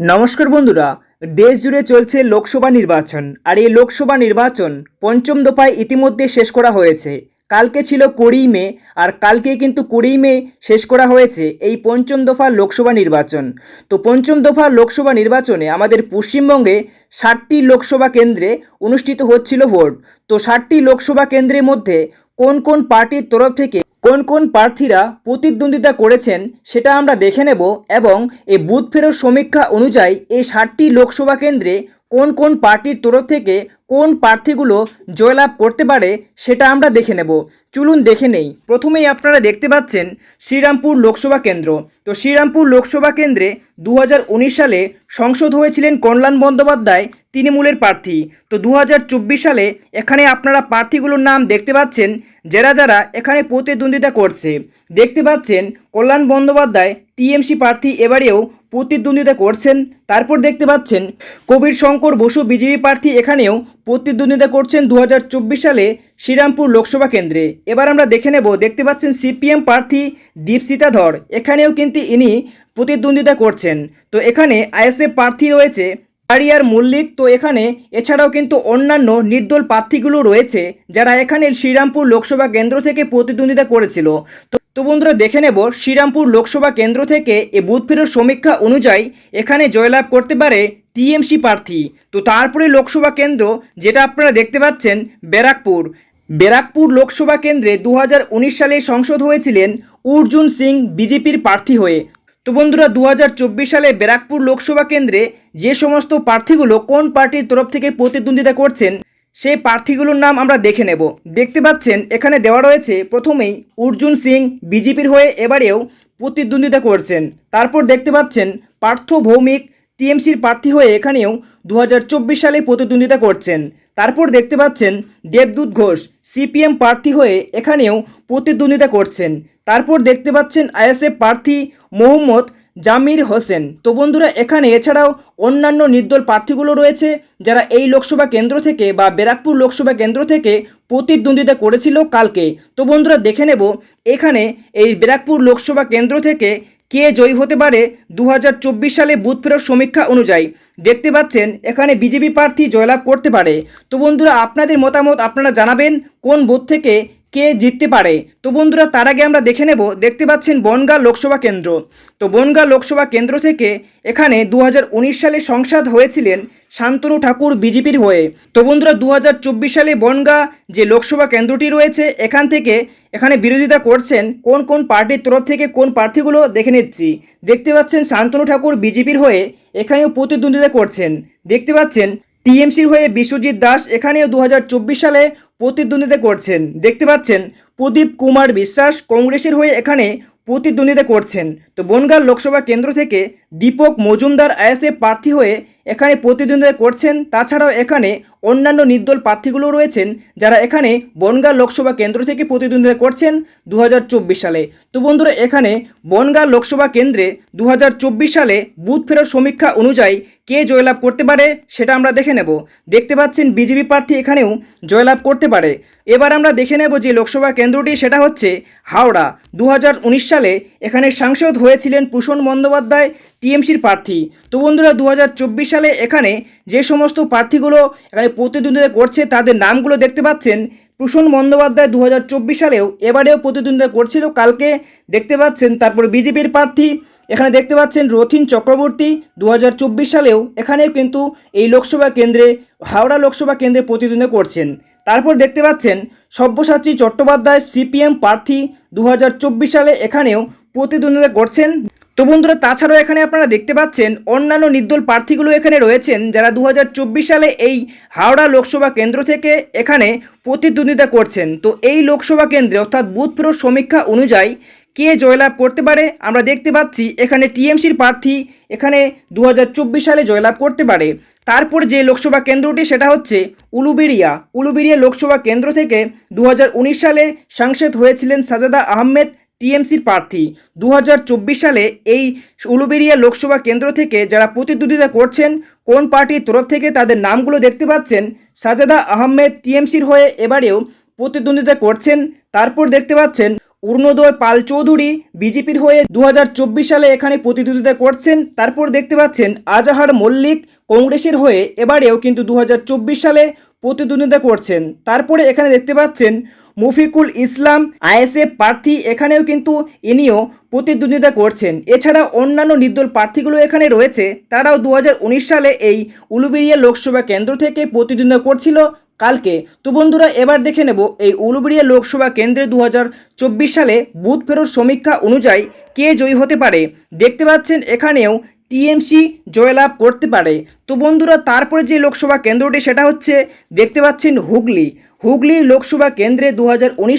নমস্কার বন্ধুরা, দেশ জুড়ে চলছে লোকসভা নির্বাচন, আর এই লোকসভা নির্বাচন পঞ্চম দফায় ইতিমধ্যে শেষ করা হয়েছে। কালকে ছিল কুড়িই মে, আর কালকে কিন্তু কুড়িই মে শেষ করা হয়েছে এই পঞ্চম দফা লোকসভা নির্বাচন। তো পঞ্চম দফা লোকসভা নির্বাচনে আমাদের পশ্চিমবঙ্গে ষাটটি লোকসভা কেন্দ্রে অনুষ্ঠিত হচ্ছিল ভোট। তো ষাটটি লোকসভা কেন্দ্রের মধ্যে কোন কোন পার্টির তরফ থেকে কোন কোন প্রার্থীরা প্রতিদ্বন্দ্বিতা করেছেন সেটা আমরা দেখে নেব এবং এই বুথ ফেরত সমীক্ষা অনুযায়ী এই ষাটটি লোকসভা কেন্দ্রে কোন কোন পার্টির তরফ থেকে কোন প্রার্থীগুলো জয়লাভ করতে পারে সেটা আমরা দেখে নেব। চলুন দেখে নেই। প্রথমেই আপনারা দেখতে পাচ্ছেন শ্রীরামপুর লোকসভা কেন্দ্র। তো শ্রীরামপুর লোকসভা কেন্দ্রে দু হাজার উনিশ সালে সংসদ হয়েছিলেন কল্যাণ বন্দ্যোপাধ্যায়, তৃণমূলের প্রার্থী। তো দু হাজার চব্বিশ সালে এখানে আপনারা প্রার্থীগুলোর নাম দেখতে পাচ্ছেন, যারা যারা এখানে প্রতিদ্বন্দ্বিতা করছে। দেখতে পাচ্ছেন কল্যাণ বন্দ্যোপাধ্যায়, টিএমসি প্রার্থী, এবারেও প্রতিদ্বন্দ্বিতা করছেন, তারপর দেখতে পাচ্ছেন কবির শঙ্কর বসু বিজেপি প্রার্থী এখানেও প্রতিদ্বন্দ্বিতা করছেন দু হাজার চব্বিশ সালে শ্রীরামপুর লোকসভা কেন্দ্রে। এবার আমরা দেখে নেব, দেখতে পাচ্ছেন সিপিএম প্রার্থী দীপসিতা ধর, এখানেও কিন্তু ইনি প্রতিদ্বন্দ্বিতা করছেন। তো এখানে আইএসএফ প্রার্থী রয়েছে আরিয়ার মল্লিক, তো এখানে এছাড়াও কিন্তু অন্যান্য নির্দল প্রার্থীগুলো রয়েছে যারা এখানে শ্রীরামপুর লোকসভা কেন্দ্র থেকে প্রতিদ্বন্দ্বিতা করেছিল। তো তো বন্ধুরা দেখে নেব শ্রীরামপুর লোকসভা কেন্দ্র থেকে এ বুথ ফেরত সমীক্ষা অনুযায়ী এখানে জয়লাভ করতে পারে টিএমসি প্রার্থী। তো তারপরে লোকসভা কেন্দ্র, যেটা আপনারা দেখতে পাচ্ছেন, ব্যারাকপুর। ব্যারাকপুর লোকসভা কেন্দ্রে দু হাজার উনিশ সালে সংসদ হয়েছিলেন অর্জুন সিং, বিজেপির প্রার্থী হয়ে। তো বন্ধুরা দু হাজার চব্বিশ সালে ব্যারাকপুর লোকসভা কেন্দ্রে যে সমস্ত প্রার্থীগুলো কোন পার্টির তরফ থেকে প্রতিদ্বন্দ্বিতা করছেন সেই প্রার্থীগুলোর নাম আমরা দেখে নেব। দেখতে পাচ্ছেন, এখানে দেওয়া রয়েছে, প্রথমেই অর্জুন সিং বিজেপির হয়ে এবারেও প্রতিদ্বন্দ্বিতা করছেন। তারপর দেখতে পাচ্ছেন, পার্থ ভৌমিক টিএমসির প্রার্থী হয়ে এখানেও দু হাজার চব্বিশ সালে প্রতিদ্বন্দ্বিতা করছেন। তারপর দেখতে পাচ্ছেন, দেবদূত ঘোষ সিপিএম প্রার্থী হয়ে এখানেও প্রতিদ্বন্দ্বিতা করছেন। তারপর দেখতে পাচ্ছেন, আইএসএফ প্রার্থী মোহাম্মদ জামির হোসেন। তো বন্ধুরা, এখানে এছাড়াও অন্যান্য নির্দল প্রার্থীগুলো রয়েছে, যারা এই লোকসভা কেন্দ্র থেকে বা ব্যারাকপুর লোকসভা কেন্দ্র থেকে প্রতিদ্বন্দ্বিতা করেছিল কালকে। তো বন্ধুরা, দেখে নেব এখানে এই ব্যারাকপুর লোকসভা কেন্দ্র থেকে কে জয়ী হতে পারে দু হাজার চব্বিশ সালে বুথ ফেরত সমীক্ষা অনুযায়ী। দেখতে পাচ্ছেন, এখানে বিজেপি প্রার্থী জয়লাভ করতে পারে। তো বন্ধুরা, আপনাদের মতামত আপনারা জানাবেন, কোন বুথ থেকে কে জিততে পারে? তো বন্ধুরা, তার আগে আমরা দেখে নেব, দেখতে পাচ্ছেন বনগাঁ লোকসভা কেন্দ্র। তো বনগাঁ লোকসভা কেন্দ্র থেকে এখানে দু হাজার উনিশ সালে সংসদ হয়েছিলেন শান্তনু ঠাকুর বিজেপির হয়ে। তো বন্ধুরা দু হাজার চব্বিশ সালে বনগাঁ যে লোকসভা কেন্দ্রটি রয়েছে, এখান থেকে এখানে বিরোধিতা করছেন কোন কোন পার্টির তরফ থেকে কোন প্রার্থীগুলো দেখে নিচ্ছি। দেখতে পাচ্ছেন শান্তনু ঠাকুর বিজেপির হয়ে এখানেও প্রতিদ্বন্দ্বিতা করছেন। দেখতে পাচ্ছেন টিএমসির হয়ে বিশ্বজিৎ দাস, এখানেও দু হাজার চব্বিশ সালে প্রতিদ্বন্দ্বিতা করছেন। দেখতে পাচ্ছেন, প্রদীপ কুমার বিশ্বাস কংগ্রেসের হয়ে এখানে প্রতিদ্বন্দ্বিতা করছেন। তো বনগাঁ লোকসভা কেন্দ্র থেকে দীপক মজুমদার আইএসএফ প্রার্থী হয়ে এখানে প্রতিদ্বন্দ্বিতা করছেন, তাছাড়াও এখানে অন্যান্য নির্দল প্রার্থীগুলো রয়েছেন যারা এখানে বনগাঁ লোকসভা কেন্দ্র থেকে প্রতিদ্বন্দ্বিতা করছেন দু হাজার চব্বিশ সালে। তো বন্ধুরা, এখানে বনগাঁ লোকসভা কেন্দ্রে দু হাজার চব্বিশ সালে বুথ ফেরত সমীক্ষা অনুযায়ী কে জয়লাভ করতে পারে সেটা আমরা দেখে নেব। দেখতে পাচ্ছেন বিজেপি প্রার্থী এখানেও জয়লাভ করতে পারে। এবার আমরা দেখে নেব যে লোকসভা কেন্দ্রটি সেটা হচ্ছে হাওড়া। দু হাজার উনিশ সালে এখানে সাংসদ হয়েছিলেন প্রসূন বন্দ্যোপাধ্যায় টিএমসির প্রার্থী। তো বন্ধুরা দু হাজার চব্বিশ সালে এখানে যে সমস্ত প্রার্থীগুলো এখানে প্রতিদ্বন্দ্বিতা করছে, তাদের নামগুলো দেখতে পাচ্ছেন। প্রসূন বন্দ্যোপাধ্যায় দু হাজার চব্বিশ সালেও এবারেও প্রতিদ্বন্দ্বিতা করছিল, কালকে দেখতে পাচ্ছেন তারপর বিজেপির প্রার্থী। এখানে দেখতে পাচ্ছেন রথিন চক্রবর্তী দু হাজার চব্বিশ সালেও এখানেও কিন্তু এই লোকসভা কেন্দ্রে, হাওড়া লোকসভা কেন্দ্রে প্রতিদ্বন্দ্বিতা করছেন। তারপর দেখতে পাচ্ছেন সব্যসাচী চট্টোপাধ্যায় সিপিএম প্রার্থী দু হাজার চব্বিশ সালে এখানেও প্রতিদ্বন্দ্বিতা করছেন। তো বন্ধুরা, তাছাড়াও এখানে আপনারা দেখতে পাচ্ছেন, অন্যান্য নির্দল প্রার্থীগুলো এখানে রয়েছেন যারা দু হাজার চব্বিশ সালে এই হাওড়া লোকসভা কেন্দ্র থেকে এখানে প্রতিদ্বন্দ্বিতা করছেন। তো এই লোকসভা কেন্দ্রে অর্থাৎ বুথ ফেরত সমীক্ষা অনুযায়ী কে জয়লাভ করতে পারে, আমরা দেখতে পাচ্ছি এখানে টিএমসির প্রার্থী এখানে দু হাজার চব্বিশ সালে জয়লাভ করতে পারে। তারপর যে লোকসভা কেন্দ্রটি, সেটা হচ্ছে উলুবেড়িয়া। উলুবেড়িয়া লোকসভা কেন্দ্র থেকে দু হাজার উনিশ সালে সাংসদ হয়েছিলেন সাজাদা আহমেদ টিএমসির প্রার্থী। দু হাজার চব্বিশ সালে এই উলুবেড়িয়া লোকসভা কেন্দ্র থেকে যারা প্রতিদ্বন্দ্বিতা করছেন, কোন পার্টির তরফ থেকে তাদের নামগুলো দেখতে পাচ্ছেন, সাজাদা আহমেদ টিএমসির হয়ে এবারেও প্রতিদ্বন্দ্বিতা করছেন। তারপর দেখতে পাচ্ছেন অরুণোদয় পাল চৌধুরী বিজেপির হয়ে দু হাজার চব্বিশ সালে এখানে প্রতিদ্বন্দ্বিতা করছেন। তারপর দেখতে পাচ্ছেন আজাহার মল্লিক কংগ্রেসের হয়ে এবারেও কিন্তু দু হাজার চব্বিশ সালে প্রতিদ্বন্দ্বিতা করছেন। তারপরে এখানে দেখতে পাচ্ছেন মুফিকুল ইসলাম, আইএসএফ প্রার্থী, এখানেও কিন্তু ইনিও প্রতিদ্বন্দ্বিতা করছেন। এছাড়া অন্যান্য নির্দল প্রার্থীগুলো এখানে রয়েছে। তারাও দু হাজার উনিশ সালে এই উলুবেড়িয়া লোকসভা কেন্দ্র থেকে প্রতিদ্বন্দ্বিতা করছিল কালকে। তো বন্ধুরা, এবার দেখে নেব এই উলুবেড়িয়া লোকসভা কেন্দ্রে দু হাজার চব্বিশ সালে বুথ ফেরত সমীক্ষা অনুযায়ী কে জয়ী হতে পারে। দেখতে পাচ্ছেন, এখানেও টিএমসি জয়লাভ করতে পারে। তো বন্ধুরা, তারপরে যে লোকসভা কেন্দ্রটি, সেটা হচ্ছে, দেখতে পাচ্ছেন হুগলি। হুগলি লোকসভা কেন্দ্রে দু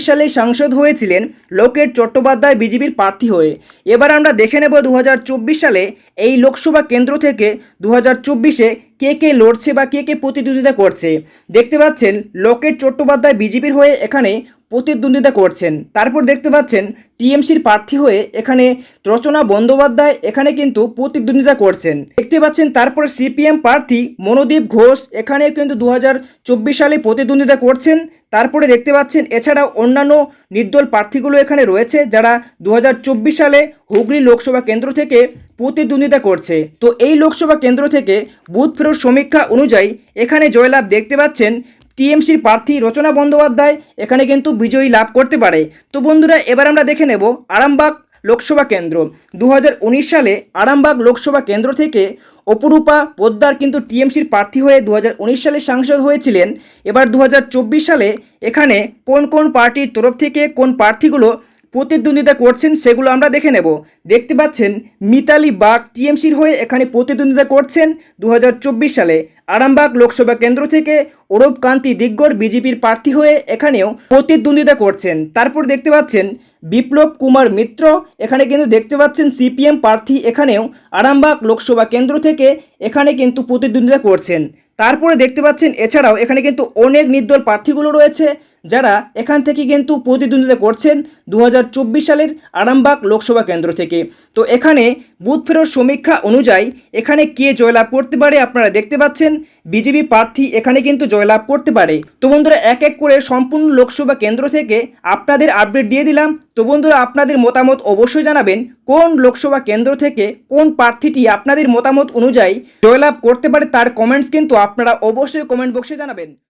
সালে সাংসদ হয়েছিলেন লোকেট চট্টোপাধ্যায় বিজেপির প্রার্থী হয়ে। এবার আমরা দেখে নেব দু হাজার চব্বিশ সালে এই লোকসভা কেন্দ্র থেকে দু চব্বিশে কে কে লড়ছে বা কে কে প্রতিদ্বন্দ্বিতা করছে। দেখতে পাচ্ছেন লোকেট চট্টোপাধ্যায় বিজেপির হয়ে এখানে প্রতিদ্বন্দ্বিতা করছেন। তারপর দেখতে পাচ্ছেন টিএমসির প্রার্থী হয়ে এখানে রচনা বন্দ্যোপাধ্যায় এখানে কিন্তু প্রতিদ্বন্দ্বিতা করছেন। দেখতে পাচ্ছেন তারপর সিপিএম প্রার্থী মনোদীপ ঘোষ এখানে কিন্তু দু হাজার চব্বিশ সালে প্রতিদ্বন্দ্বিতা করছেন। তারপরে দেখতে পাচ্ছেন এছাড়াও অন্যান্য নির্দল প্রার্থীগুলো এখানে রয়েছে যারা দু হাজার চব্বিশ সালে হুগলি লোকসভা কেন্দ্র থেকে প্রতিদ্বন্দ্বিতা করছে। তো এই লোকসভা কেন্দ্র থেকে বুথ ফেরত সমীক্ষা অনুযায়ী এখানে জয়লাভ দেখতে পাচ্ছেন টিএমসির প্রার্থী রচনা বন্দ্যোপাধ্যায় এখানে কিন্তু বিজয়ী লাভ করতে পারে। তো বন্ধুরা, এবার আমরা দেখে নেব আরামবাগ লোকসভা কেন্দ্র। দু হাজার উনিশ সালে আরামবাগ লোকসভা কেন্দ্র থেকে অপরূপা পোদ্দার কিন্তু টিএমসির প্রার্থী হয়ে দু হাজার উনিশ সালে সাংসদ হয়েছিলেন। এবার দু হাজার চব্বিশ সালে এখানে কোন কোন পার্টির তরফ থেকে কোন প্রার্থীগুলো প্রতিদ্বন্দ্বিতা করছেন, সেগুলো আমরা দেখে নেব। দেখতে পাচ্ছেন, মিতালি বাগ টিএমসির হয়ে এখানে প্রতিদ্বন্দ্বিতা করছেন দু হাজার চব্বিশ সালে। আরামবাগ লোকসভা কেন্দ্র থেকে অরূপ কান্তি দিগ্গর বিজেপির প্রার্থী হয়ে এখানেও প্রতিদ্বন্দ্বিতা করছেন। তারপর দেখতে পাচ্ছেন, বিপ্লব কুমার মিত্র, এখানে কিন্তু দেখতে পাচ্ছেন সিপিএম প্রার্থী এখানেও আরামবাগ লোকসভা কেন্দ্র থেকে এখানে কিন্তু প্রতিদ্বন্দ্বিতা করছেন। তারপরে দেখতে পাচ্ছেন, এছাড়াও এখানে কিন্তু অনেক নির্দল প্রার্থীগুলো রয়েছে। যারা এখান থেকে কিন্তু প্রতিদ্বন্দ্বিতা করছেন দু হাজার চব্বিশ সালের আরামবাগ লোকসভা কেন্দ্র থেকে। তো এখানে বুথ ফেরত সমীক্ষা অনুযায়ী এখানে কে জয়লাভ করতে পারে আপনারা দেখতে পাচ্ছেন, বিজেপি প্রার্থী এখানে কিন্তু জয়লাভ করতে পারে। তো বন্ধুরা, এক এক করে সম্পূর্ণ লোকসভা কেন্দ্র থেকে আপনাদের আপডেট দিয়ে দিলাম। তো বন্ধুরা, আপনাদের মতামত অবশ্যই জানাবেন, কোন লোকসভা কেন্দ্র থেকে কোন প্রার্থীটি আপনাদের মতামত অনুযায়ী জয়লাভ করতে পারে তার কমেন্টস কিন্তু আপনারা অবশ্যই কমেন্ট বক্সে জানাবেন।